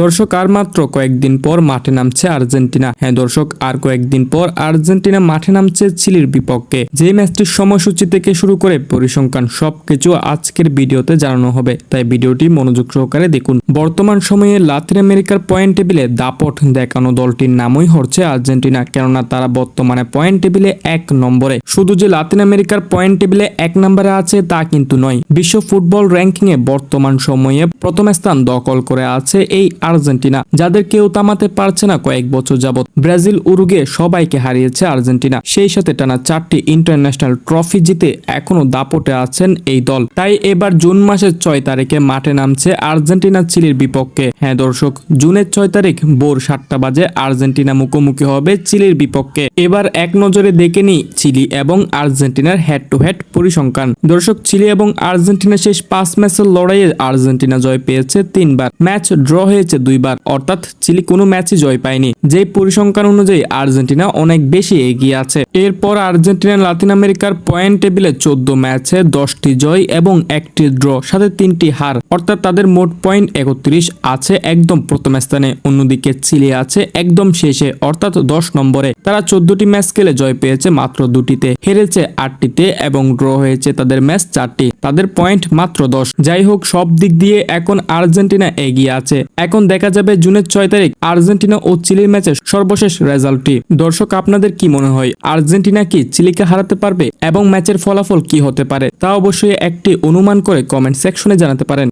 দর্শক আর মাত্র কয়েকদিন পর মাঠে নামছে আর্জেন্টিনা। হ্যাঁ দর্শক, আর কয়েকদিন পর আর্জেন্টিনা মাঠে নামছে চিলির বিপক্ষে। যে ম্যাচটির সময়সূচি থেকে শুরু করে পরিসংখ্যান সবকিছু আজকের ভিডিওতে জানানো হবে। তাই ভিডিওটি মনোযোগ সহকারে দেখুন। বর্তমান সময়ে লাতিন আমেরিকার পয়েন্ট টেবিলে দাপট দেখানো দলটির নামই হচ্ছে আর্জেন্টিনা, কেননা তারা বর্তমানে পয়েন্ট টেবিলে এক নম্বরে। শুধু যে লাতিন আমেরিকার পয়েন্ট টেবিলে এক নম্বরে আছে তা কিন্তু নয়, বিশ্ব ফুটবল র্যাঙ্কিং এ বর্তমান সময়ে প্রথম স্থান দখল করে আছে এই আর্জেন্টিনা, যাদের কেউ থামাতে পারছে না কয়েক বছর যাবত ব্রাজিল উরুগে সবাইকে হারিয়েছে আর্জেন্টিনা, সেই সাথে টানা চারটি ইন্টারন্যাশনাল ট্রফি জিতে এখনও দাপটে আছেন এই দল। তাই এবার জুন মাসের ছয় তারিখে মাঠে নামছে আর্জেন্টিনা চিলির বিপক্ষে। হ্যাঁ দর্শক, জুনের ছয় তারিখ ভোর সাতটা বাজে আর্জেন্টিনা মুখোমুখি হবে চিলির বিপক্ষে। এবার এক নজরে দেখে নি চিলি এবং আর্জেন্টিনার হেড টু হেড পরিসংখ্যান। দর্শক, চিলি এবং আর্জেন্টিনা শেষ পাঁচ ম্যাচের লড়াইয়ে আর্জেন্টিনা জয় পেয়েছে তিনবার। ম্যাচ ড্র হয়েছে দুইবার, অর্থাৎ চিলি কোনো ম্যাচে জয় পায়নি। যে পরিসংখ্যান অনুযায়ী আর্জেন্টিনা অনেক বেশি এগিয়ে আছে। এরপর আর্জেন্টিনা লাতিন আমেরিকার পয়েন্ট টেবিলে চোদ্দ ম্যাচে দশটি জয় এবং একটি ড্র, সাথে তিনটি হার, অর্থাৎ তাদের মোট পয়েন্ট একত্রিশ আছে একদম প্রথম স্থানে, অন্যদিকে চিলি আছে একদম শেষে, অর্থাৎ দশ নম্বরে। তারা চোদ্দটি ম্যাচ খেলে জয় পেয়েছে মাত্র দুটিতে। হেরেছে আটটিতে এবং ড্র হয়েছে তাদের ম্যাচ চারটি। তাদের পয়েন্ট মাত্র দশ। যাই হোক, সব দিক দিয়ে এখন আর্জেন্টিনা এগিয়ে আছে। এখন দেখা যাবে জুনের ছয় তারিখ আর্জেন্টিনা ও চিলির ম্যাচের সর্বশেষ রেজাল্টটি। দর্শক, আপনাদের কি মনে হয়, আর্জেন্টিনা কি চিলিকে হারাতে পারবে এবং ম্যাচের ফলাফল কি হতে পারে? তা অবশ্যই একটি অনুমান করে কমেন্ট সেকশনে জানাতে পারেন।